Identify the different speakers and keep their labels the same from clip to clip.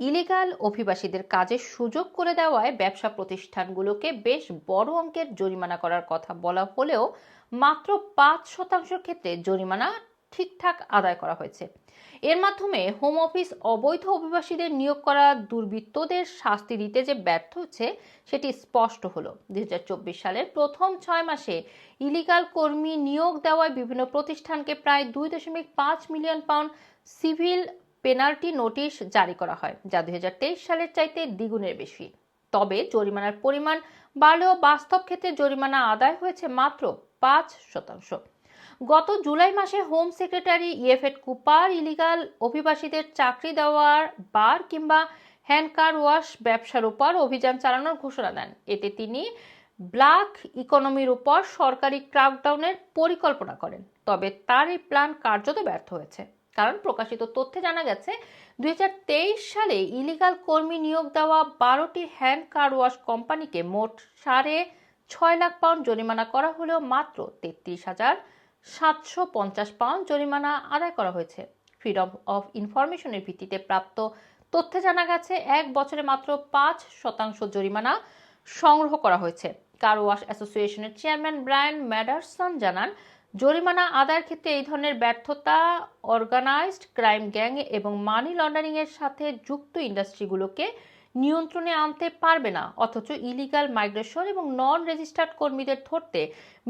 Speaker 1: Illegal অভিবাসীদের কাজের সুযোগ করে দেওয়ায় ব্যবসা প্রতিষ্ঠানগুলোকে বেশ বড় অঙ্কের জরিমানা করার কথা বলা হলেও মাত্র পাঁচ শতাংশের ক্ষেত্রে জরিমানা ঠিকঠাক আদায় করা হয়েছে। এর মাধ্যমে হোম অফিস অবৈধ অভিবাসীদের নিয়োগ করা দুর্বৃত্তদের শাস্তি দিতে যে ব্যর্থ হচ্ছে, সেটি স্পষ্ট হলো। চব্বিশ সালের প্রথম ছয় মাসে ইলিগাল কর্মী নিয়োগ দেওয়ায় বিভিন্ন প্রতিষ্ঠানকে প্রায় দুই দশমিক পাঁচ million pound civil penalty notice জারি করা হয়, যা দুই সালের চাইতে দ্বিগুণের বেশি। তবে জরিমানার পরিমাণ বাড়লেও বাস্তব ক্ষেত্রে জরিমানা আদায় হয়েছে মাত্র পাঁচ শতাংশ। গত জুলাই মাসে হোম সেক্রেটারি ইএফএড কুপার ইলিগাল অভিবাসীদের চাকরি দেওয়ার বার কিংবা হ্যান্ড কার ওয়াশ ব্যবসার উপর অভিযান চালানোর ঘোষণা দেন। এতে তিনি ব্ল্যাক ইকোনমির উপর সরকারি ক্রাকডাউনের পরিকল্পনা করেন, তবে তার এই প্ল্যান কার্যত ব্যর্থ হয়েছে। কারণ প্রকাশিত তথ্যে জানা গেছে দু হাজার তেইশ সালে ইলিগাল কর্মী নিয়োগ দেওয়া বারোটি হ্যান্ড কার ওয়াশ কোম্পানিকে মোট সাড়ে ছয় লাখ পাউন্ড জরিমানা করা হলেও মাত্র তেত্রিশ হাজার সাতশো পঞ্চাশ পাউন্ড জরিমানা আদায় করা হয়েছে। ফ্রিডম অফ ইনফরমেশনের ভিত্তিতে প্রাপ্ত তথ্যে জানা গেছে, এক বছরে মাত্র পাঁচ শতাংশ জরিমানা সংগ্রহ করা হয়েছে। কার ওয়াশ অ্যাসোসিয়েশনের চেয়ারম্যান ব্রায়ান ম্যাডারসন জানান জরিমানা আদায়ের ক্ষেত্রে এই ধরনের ব্যর্থতা অর্গানাইজড ক্রাইম গ্যাং এবং মানি লন্ডারিং এর সাথে যুক্ত ইন্ডাস্ট্রিগুলোকে নিয়ন্ত্রণে আনতে পারবে না, অথচ ইলিগাল মাইগ্রেশন এবং নন রেজিস্টার্ড কর্মীদের ধরতে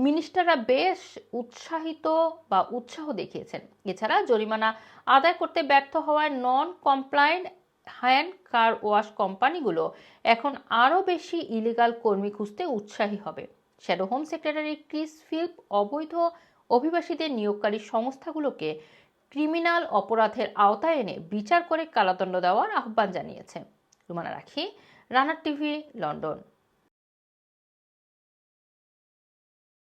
Speaker 1: মিনিস্টাররা বেশ উৎসাহিত বা উৎসাহ দেখিয়েছেন। এছাড়া জরিমানা আদায় করতে ব্যর্থ হওয়ায় non compliant hand car wash কোম্পানিগুলো এখন আরও বেশি ইলিগাল কর্মী খুঁজতে উৎসাহী হবে। Shadow home secretary Chris Philp অবৈধ অভিবাসীদের নিয়োগকারী সংস্থাগুলোকে ক্রিমিনাল অপরাধের আওতায় এনে বিচার করে কারাদণ্ড দেওয়ার আহ্বান জানিয়েছে। রুমানা রাখি, রানার টিভি, লন্ডন।